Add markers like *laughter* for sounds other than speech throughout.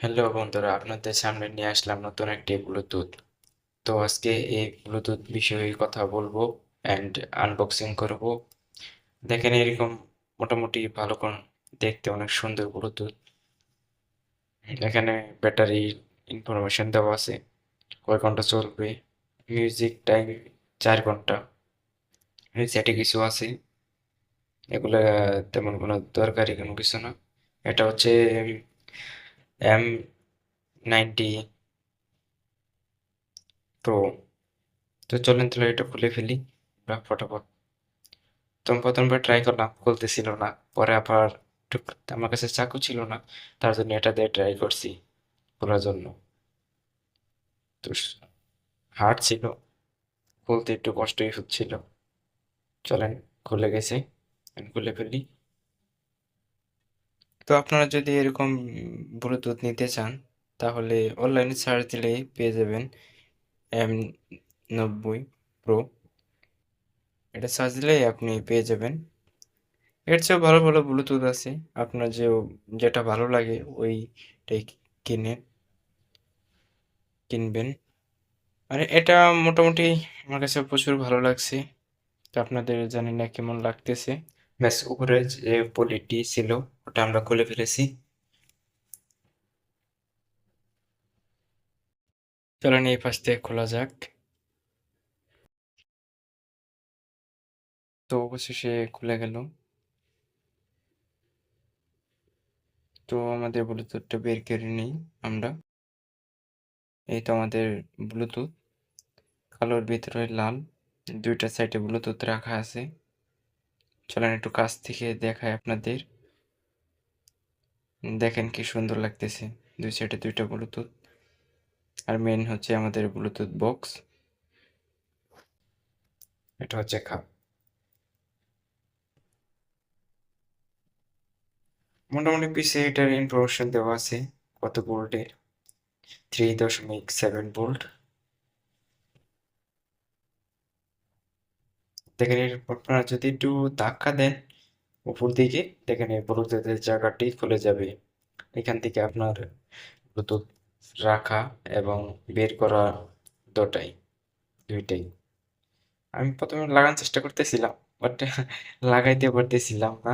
Hello বন্ধুরা, আপনাদের সামনে নিয়ে আসলাম নতুন একটি ব্লুটুথ। তো আজকে এই ব্লুটুথ বিষয়ে কথা বলব অ্যান্ড আনবক্সিং করব। দেখেন এরকম মোটামুটি ভালো কোন দেখতে অনেক সুন্দর ব্লুটুথ। এখানে ব্যাটারি ইনফরমেশন দেওয়া আছে, কয় ঘণ্টা চলবে মিউজিক টাইম চার ঘণ্টা সেটি কিছু আছে। এগুলা তেমন কোনো দরকারি কোনো কিছু না। এটা হচ্ছে এম নাইনটি প্রো তো চলেন তাহলে এটা খুলে ফেলি ফটাফট। তো প্রথমবার ট্রাই করলাম, খুলতেছিল না। পরে আবার আমার কাছে চাকু ছিল না, তার জন্য এটা দিয়ে ট্রাই করছি খোলার জন্য। তো হার্ড ছিল, খুলতে একটু কষ্টই হচ্ছিল। চলেন, খুলে গেছে খুলে ফেলি। তো আপনারা যদি এরকম ব্লুটুথ নিতে চান, তাহলে অনলাইনে সার্চ দিলেই পেয়ে যাবেন এম নব্বই প্রো এটা সার্চ দিলেই আপনি পেয়ে যাবেন। এর চেয়েও ভালো ভালো ব্লুটুথ আছে। আপনার যে যেটা ভালো লাগে ওইটাই কিনে, কিনবেন। মানে এটা মোটামুটি আমার কাছে প্রচুর ভালো লাগছে। তো আপনাদের জানি না কেমন লাগতেছে। ব্যাস, উপরে যে পলিটি ছিল, ওটা আমরা খুলে ফেলেছি। চলেন এই পাশ থেকে খোলা যাক। তো অবশেষে খুলে গেল। তো আমাদের ব্লুটুথটা বের করে নিই আমরা। এই তো আমাদের ব্লুটুথ। কালোর ভিতরে লাল, দুইটা সাইডে ব্লুটুথ রাখা আছে। চলেন একটু কাছ থেকে দেখায় আপনাদের। দেখেন কি সুন্দর লাগতেছে, দুই সাইডে দুইটা ব্লুটুথ আর মেন হচ্ছে আমাদের ব্লুটুথ বক্স এটা হচ্ছে খাপ মোটামুটি পিছে এটার ইনফরমেশন দেওয়া আছে, কত ভোল্টের থ্রি দশমিক সেভেন ভোল্ট দেখেন আপনারা যদি একটু ধাক্কা দেন, উপর দিকে দেখেন এই ব্লুটুথের জায়গাটি খুলে যাবে। এখান থেকে আপনার ব্লুটুথ রাখা এবং বের করা দুটাই, দুইটাই। আমি প্রথমে লাগানোর চেষ্টা করতেছিলাম বাট *laughs* লাগাইতে পারতেছিলাম না।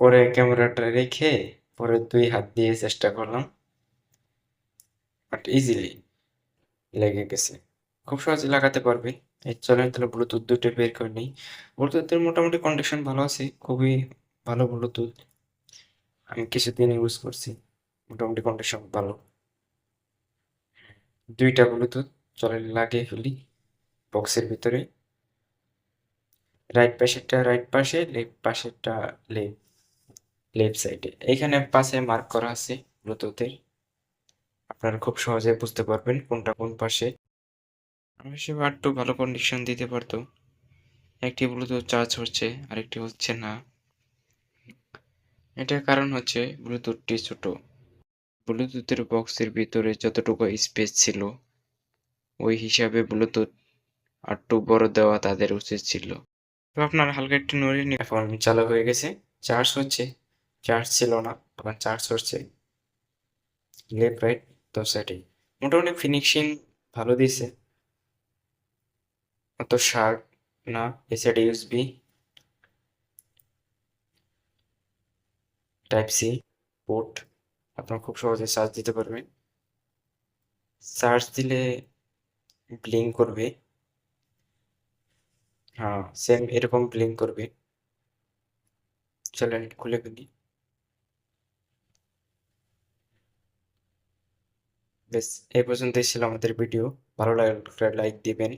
পরে ক্যামেরাটা রেখে পরে দুই হাত দিয়ে চেষ্টা করলাম বাট ইজিলি লেগে গেছে। খুব সহজে লাগাতে পারবে। চলেন তাহলে ব্লুটুথ দুটো বের করে নিই। ব্লুটুথের মোটামুটি কন্ডিশন ভালো আছে, খুবই ভালো ব্লুটুথ আমি কিছুদিন ইউজ করছি, মোটামুটি কন্ডিশন ভালো। দুইটা ব্লুটুথ চলে লাগিয়ে ফেলি বক্সের ভিতরে। রাইট পাশেরটা রাইট পাশে লেফট পাশেরটা লেফট লেফট সাইডে এইখানে পাশে মার্ক করা আছে ব্লুটুথের আপনারা খুব সহজে বুঝতে পারবেন কোনটা কোন পাশে। আমি সে একটু ভালো কন্ডিশন দিতে পারতো। একটি ব্লুটুথ চার্জ হচ্ছে, আরেকটি হচ্ছে না। এটার কারণ হচ্ছে ব্লুটুথটি ছোট। ব্লুটুথের বক্সের ভিতরে যতটুকু স্পেস ছিল, ওই হিসাবে ব্লুটুথ আরটু বড় দেওয়া তাদের উচিত ছিল। তো আপনার হালকা একটু নড়ে নিয়ে এখন চালু হয়ে গেছে। চার্জ হচ্ছে। চার্জ ছিল না এখন চার্জ হচ্ছে। লেফট রাইট তো সেটাই মোটামুটি ফিনিশিং ভালো দিয়েছে অত শার্প না? এ সাইডে ইউএসবি টাইপ সি পোর্ট আপনার খুব সহজে চার্জ দিতে পারবেন। চার্জ দিলে ব্লিং করবে। হ্যাঁ সেম এরকম ব্লিং করবে। চলেন, খুলে ফেলি বেশ, এই পর্যন্তই ছিল আমাদের ভিডিও ভালো লাগলে লাইক দিবেন।